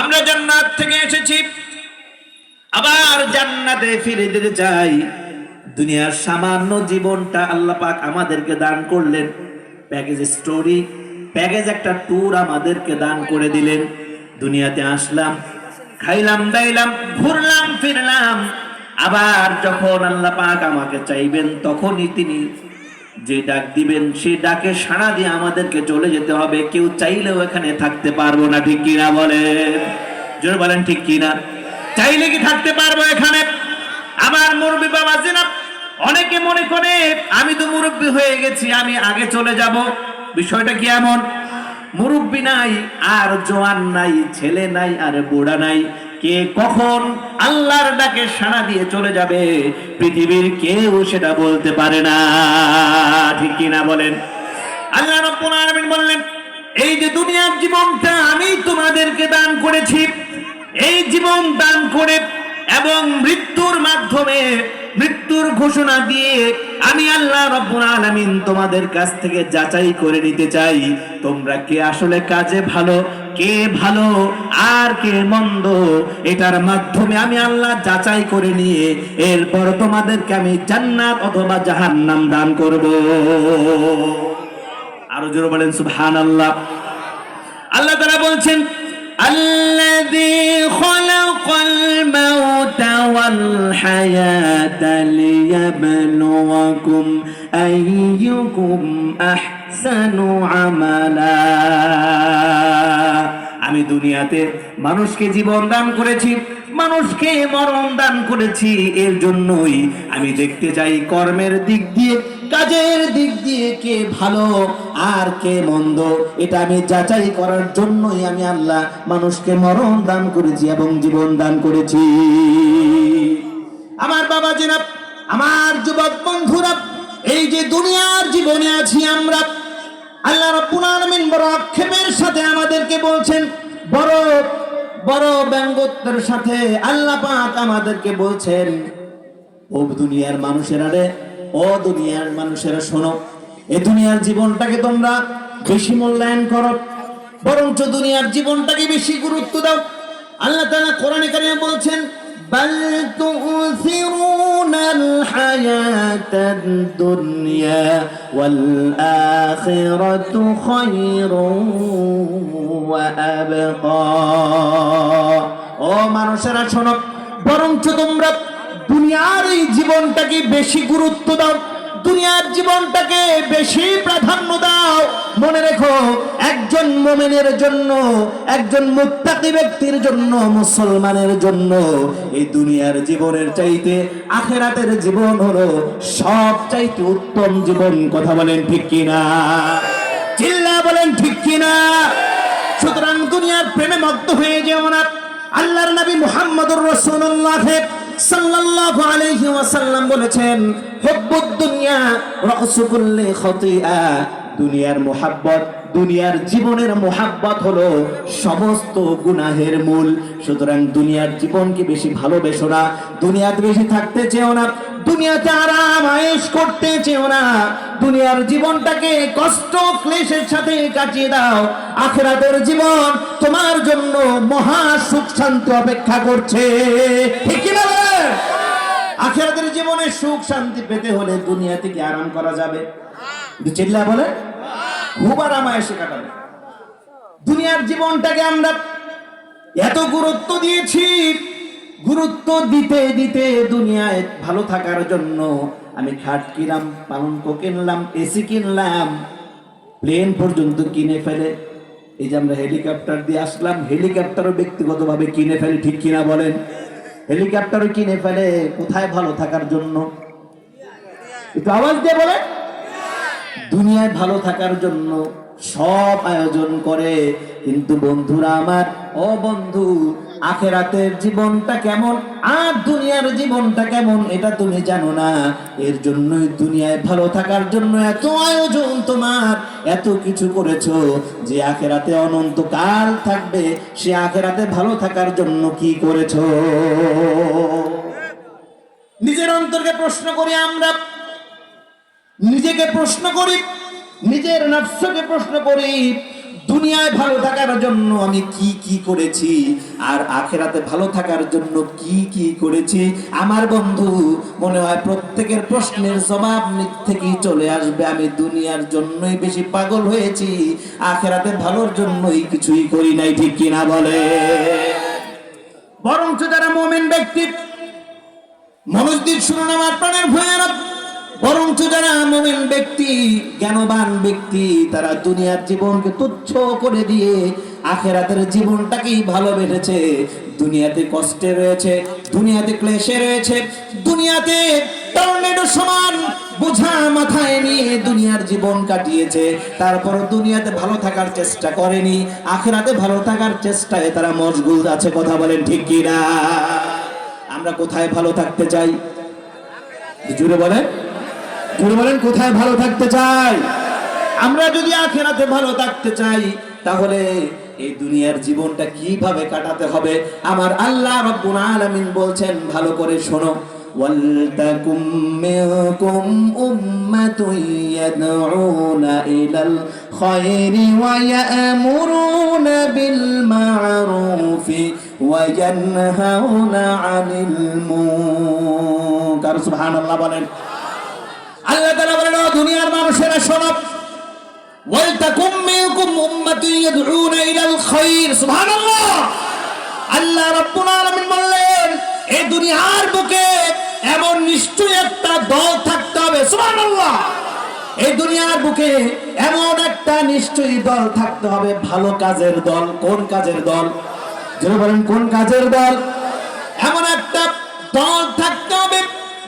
আমরা জান্নাত থেকে এসেছি। আবার জান্নাতে ফিরে যেতে চাই। দুনিয়ার সামান্য জীবনটা আল্লাহ পাক আমাদেরকে দান করলেন। প্যাকেজ স্টোরি, প্যাকেজ একটা ট্যুর আমাদেরকে দান করে দিলেন। দুনিয়াতে আসলাম, খাইলাম, দাইলাম, ঘুরলাম, ফিরলাম। আবার যখন আল্লাহ পাক আমাকে চাইবেন, তখনই তিনি যে ডাক দিবেন সেই ডাকে সাড়া দিয়ে আমাদেরকে চলে যেতে হবে। কেউ চাইলেও এখানে থাকতে পারব না, ঠিক কিনা বলেন জোরে বলেন, ঠিক কিনা? চাইলে কি থাকতে পারব এখানে? আমার মুরব্বী বাবা জিনা অনেকে মনে করে, আমি তো মুরব্বী হয়ে গেছি, আমি আগে চলে যাব। বিষয়টা কি এমন? মুরব্বী নাই, আর জোয়ান নাই, ছেলে নাই, আর বুড়া নাই। কে কখন আল্লাহর ডাকে সাড়া দিয়ে চলে যাবে? পৃথিবীর কেউ সেটা বলতে পারে না। ঠিক কিনা বলেন? আল্লাহ রাব্বুল বললেন, এই যে দুনিয়ার জীবনটা আমি তোমাদেরকে দান করেছি, এই জীবন দান করে এবং মৃত্যুর মাধ্যমে মৃত্যুর ঘোষণা দিয়ে আমি আল্লাহ রব্বুল আলামিন তোমাদের কাছ থেকে যাচাই করে নিতে চাই। তোমরা কে আসলে কাজে ভালো, কে ভালো, আর কে মন্দ, এটার মাধ্যমে আমি আল্লাহ যাচাই করে নিয়ে এরপর তোমাদেরকে আমি জান্নাত অথবা জাহান্নাম দান করব। আরও জোরে বলেন, সুবহানাল্লাহ। আল্লাহ তারা বলছেন الذي خلق الموت والحياة ليبلوكم أيكم أحسن عملا আমি দুনিয়াতে মানুষকে জীবন দান করেছি মানুষকে মরণ দান করেছি এর জন্যই আমি দেখতে চাই কর্মের দিক দিয়ে কাজের দিক দিয়ে কে ভালো আর কে মন্দ, এটা আমি যাচাই করার জন্যই আমি আল্লাহ মানুষকে মরণ দান করেছি এবং জীবন দান করেছি। আমার বাবা জিনাব, আমার যুবক বন্ধুরা, এই যে দুনিয়ার জীবনে আছি আমরা, আল্লাহ রাব্বুল বড় আক্ষেপের সাথে আমাদেরকে বলছেন, বড় বড় ব্যঙ্গত্বের সাথে আল্লাহ পাক আমাদেরকে বলছেন, ও দুনিয়ার মানুষেরা রে ও দুনিয়ার মানুষেরা শোনো, এ দুনিয়ার জীবনটাকে তোমরা বেশি মূল্যায়ন করো, বরঞ্চ দুনিয়ার জীবনটাকে বেশি গুরুত্ব দাও। আল্লাহ তাআলা কোরআনে কারিমে বলছেন, বাল তুসিরুনাল হায়াতাদ দুনিয়া ওয়াল আখিরাতু খায়রুন ওয়া আবকা ও মানুষেরা শোনো, বরঞ্চ তোমরা দুনিয়ার এই জীবনটাকে বেশি গুরুত্ব দাও। দুনিয়ার জীবনটাকে বেশি প্রাধান্য দাও। মনে রেখো, একজন মোমেনের জন্য, একজন মুত্তাকি ব্যক্তির জন্য, মুসলমানের জন্য এই দুনিয়ার জীবনের চাইতে আখেরাতের জীবন হলো সব চাইতে উত্তম জীবন। কথা বলেন ঠিক কিনা? চিল্লা বলেন ঠিক কিনা? সুতরাং দুনিয়ার প্রেমে মগ্ন হয়ে যেও না। আল্লাহর নবী মুহাম্মদুর রাসূলুল্লাহ সাল্লাল্লাহু আলাইহি ওয়াসাল্লাম বলেছেন, হুব্বুদ দুনিয়া রাসু কুল্লি খাতিআ দুনিয়ার মোহাব্বত, দুনিয়ার জীবনের মোহাব্বত হলো সমস্ত গুনাহের মূল। সুতরাং দুনিয়ার জীবনকে বেশি ভালোবেসো না। দুনিয়াতে বেশি থাকতে চেও না। দুনিয়াতে আরাম, আয়েশ করতে চেও না। দুনিয়ার জীবনটাকে কষ্ট, ক্লেশের সাথে কাটিয়ে দাও। আখেরাতের জীবন তোমার জন্য মহা সুখ শান্তি অপেক্ষা করছে। ঠিক না? আখেরাতের জীবনে সুখ শান্তি পেতে হলে দুনিয়া থেকে আরাম করা যাবে। চিল্লা বলে খুব আরাম আয়েসে কাটাবে। দুনিয়ার জীবনটাকে আমরা এত গুরুত্ব দিয়েছি, গুরুত্ব দিতে দিতে দুনিয়ায় ভালো থাকার জন্য আমি খাট কিনলাম, পালঙ্ক কিনলাম, এসি কিনলাম, প্লেন পর্যন্ত কিনে ফেলে। এই যে আমরা হেলিকপ্টার দিয়ে আসলাম, হেলিকপ্টারও ব্যক্তিগতভাবে কিনে ফেলে, ঠিক কিনা বলেন? হেলিকপ্টারও কিনে ফেলে, কোথায় ভালো থাকার জন্য? একটু আওয়াজ দিয়ে বলে দুনিয়ায় ভালো থাকার জন্য সব আয়োজন করে, কিন্তু বন্ধুরা আমার, ও বন্ধু আখেরাতের জীবনটা কেমন? আর দুনিয়ার জীবনটা কেমন? এটা তুমি জানো না। এর জন্যই দুনিয়ায় ভালো থাকার জন্য এত আয়োজন তোমার, এত কিছু করেছ যে আখেরাতে অনন্তকাল থাকবে। সে আখেরাতে ভালো থাকার জন্য কি করেছ? নিজের অন্তরকে প্রশ্ন করি আমরা। নিজেকে প্রশ্ন করি, নিজের নফসকে প্রশ্ন করি। দুনিয়ায় ভালো থাকার জন্য আমি কি কি করেছি? আর আখেরাতে ভালো থাকার জন্য কি কি করেছি? আমার বন্ধু, মনে হয় প্রত্যেকের প্রশ্নের জবাব থেকেই চলে আসবে। আমি দুনিয়ার জন্যই বেশি পাগল হয়েছি, আখেরাতে ভালোর জন্যই কিছুই করি নাই, ঠিক কিনা বলে? বরঞ্চ যারা মোমেন ব্যক্তি মনোজদির শুনুন আমার প্রাণের ভয়ানক বরঞ্চ যারা মোমেন ব্যক্তি, জ্ঞানবান ব্যক্তি, তারা দুনিয়ার জীবনকে তুচ্ছ করে দিয়ে আখেরাতের জীবনটাকেই ভালোবেসেছে। দুনিয়াতে কষ্টে রয়েছে, দুনিয়াতে ক্লেশে রয়েছে, দুনিয়াতে টর্নেডো সমান বোঝা মাথায় নিয়ে দুনিয়ার জীবন কাটিয়েছে। তারপর দুনিয়াতে ভালো থাকার চেষ্টা করেনি, আখেরাতে ভালো থাকার চেষ্টায় তারা মশগুল আছে, কথা বলেন ঠিক কিনা? আমরা কোথায় ভালো থাকতে চাই? জুড়ে বলেন। জুড়ে বলেন কোথায় ভালো থাকতে চাই আমরা যদি আখেরাতে ভালো থাকতে চাই তাহলে এই দুনিয়ার জীবনটা কিভাবে কাটাতে হবে আমার আল্লাহ রব্বুল আলামিন বলছেন ভালো করে শোনো ولتكن منكم أمة يدعون إلى الخير ويأمرون بالمعروف وينهون عن المنكر سبحان الله বলেন আল্লাহ তাআলা বলেন দুনিয়ার মানুষেরা, শোনো। ওয়ালতাকুম মিনকুম উম্মাতুন ইয়াদউনা ইলাল খায়র সুবহানাল্লাহ। আল্লাহ রাব্বুল আলামিন বললেন এই দুনিয়ার বুকে এমন নিশ্চয়ই একটা দল থাকতে হবে। সুবহানাল্লাহ। এই দুনিয়ার বুকে এমন একটা নিশ্চয়ই দল থাকতে হবে, ভালো কাজের দল। কোন কাজের দল? যারা বলেন, কোন কাজের দল? এমন একটা দল থাকতে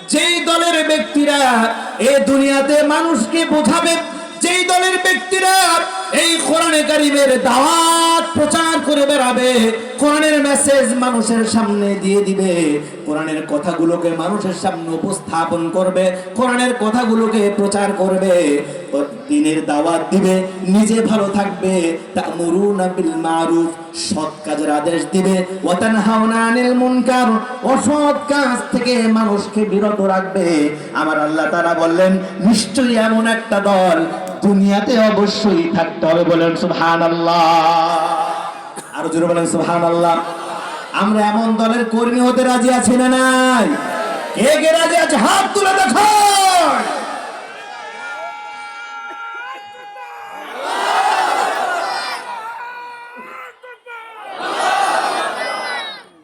যেই দলের ব্যক্তিরা এ দুনিয়াতে মানুষকে বোঝাবে যেই দলের ব্যক্তিরা এই কোরআনে কারিমের দাওয়াত প্রচার করে বেড়াবে, কোরআনের মেসেজ মানুষের সামনে দিয়ে দিবে, কোরআনের কথাগুলোকে মানুষের সামনে উপস্থাপন করবে, কোরআনের কথাগুলোকে প্রচার করবে দিনের দাওয়াত দিবে, নিজে ভালো থাকবে, তা'মুরুনা বিল মারুফ, সৎ কাজের আদেশ দিবে, ওয়া তানহাউনা আনিল মুনকার অসৎ কাজ থেকে মানুষকে বিরত রাখবে। আমার আল্লাহ তারা বললেন, নিশ্চয়ই এমন একটা দল দুনিয়াতে অবশ্যই থাকতে হবে বলেন সুবহানাল্লাহ। আরও জোরে বলেন সুবহানাল্লাহ। আমরা এমন দলের কর্মী হতে রাজি আছি না নাই? কে রাজি আছে? হাত তুলে দেখো।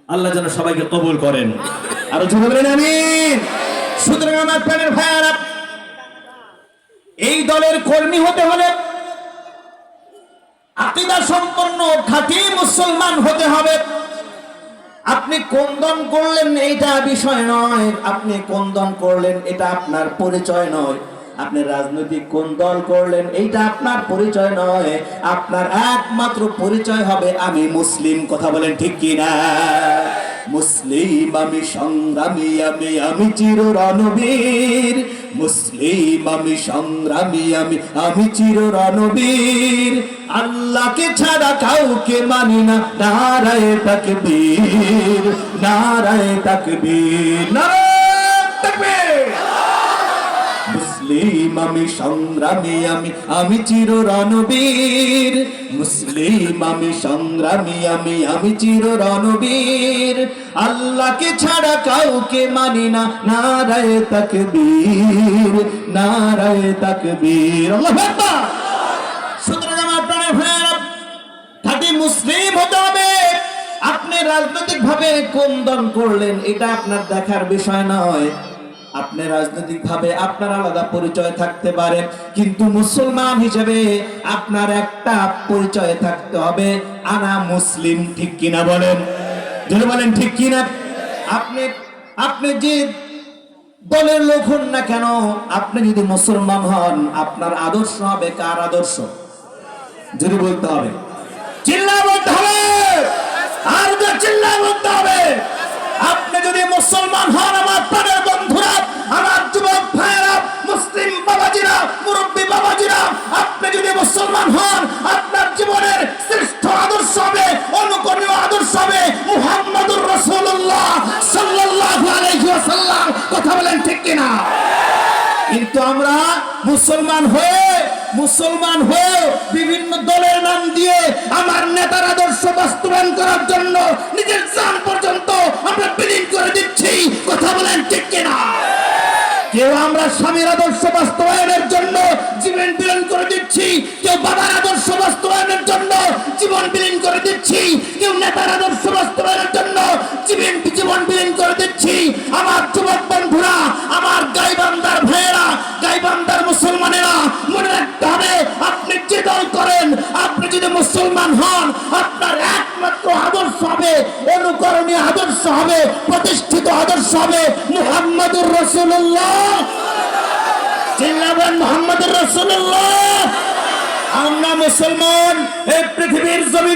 আল্লাহ যেন সবাইকে কবুল করেন। আরও জোরে বলেন, আমিন। সুতরাং আমার প্রাণের ভাইয়ারা এই দলের কর্মী হতে হলে আকিদা সম্পন্ন খাঁটি মুসলমান হতে হবে। আপনি কন্দন করলেন, এইটা বিষয় নয়। আপনি কন্দন করলেন, এটা আপনার পরিচয় নয়। আপনি রাজনৈতিক কোন দল করলেন, এইটা আপনার পরিচয় নয়। আপনার একমাত্র পরিচয় হবে, আমি মুসলিম। কথা বলেন ঠিক কি না মুসলিম আমি সংগ্রামী, আমি আমি চির রণবীর মুসলিম আমি সংগ্রামী, আমি আমি চির রণবীর আল্লাহকে ছাড়া কাউকে মানি না, নারায় তাকবীর নারায় তাকবীর, নারায় তাকবীর মুসলিম, আমি সংগ্রামী, আমি আমি চির রণবীর মুসলিম, আমি সংগ্রামী, আমি আমি চির রণবীর আল্লাহকে ছাড়া কাউকে মানি না, নারায় তাকবীর নারায় তাকবীর। আল্লাহু আকবার। মুসলিম হতে হবে। আপনি রাজনৈতিক ভাবে কোন দল করলেন, এটা আপনার দেখার বিষয় নয়। আপনি রাজনৈতিক ভাবে আপনার আলাদা পরিচয় থাকতে পারে, কিন্তু মুসলমান হিসেবে আপনার একটা পরিচয় থাকতে হবে, আনা মুসলিম ঠিক কিনা বলেন? যদি বলেন, ঠিক কিনা? আপনি আপনি যে দলের লোক হন না কেন, আপনি যদি মুসলমান হন, আপনার আদর্শ হবে কার আদর্শ? যদি বলতে হবে। চিল্লা বলতে হবে! আর চিল্লা বলতে হবে! আপনি যদি মুসলমান হন, আমার প্রাণের মুরব্বী বাবাজিরা, আপনি যদি মুসলমান হন, আপনার জীবনের শ্রেষ্ঠ আদর্শ হবে, অনুকরণীয় আদর্শ হবে। মুহাম্মদুর রাসূলুল্লাহ সাল্লাল্লাহু আলাইহি ওয়াসাল্লাম। কথা বলেন ঠিক কিনা? কিন্তু আমরা মুসলমান হয়ে মুসলমান হয়ে বিভিন্ন দলের নাম দিয়ে আমার নেতার আদর্শ বাস্তবায়ন করার জন্য নিজের জান পর্যন্ত আমরা বিলীন করে দিচ্ছি। কেউ আমরা স্বামীর আদর্শ বাস্তবায়নের জন্য জীবন বিলীন করে দিচ্ছি। কেউ বাবার আদর্শ বাস্তবায়নের জন্য জীবন বিলীন করে দিচ্ছি। কেউ নেতার আদর্শ বাস্তবায়নের জন্য জীবন জীবন বিলীন করে দিচ্ছি। আমার যুবক বন্ধুরা, আমার গাইবান্দার ভাইয়েরা গাইবান্দার মুসলমানেরা, মনে রাখতে হবে, আপনি যে দল করেন, আপনি যদি মুসলমান হন, আপনার একমাত্র আদর্শ হবে, অনুকরণীয় আদর্শ হবে, প্রতিষ্ঠিত আদর্শ হবে মুহাম্মদুর রসুল্লাহ চিল্লাবেন মোহাম্মদুর রসুল্লাহ আমরা মুসলমান এই পৃথিবীর জমি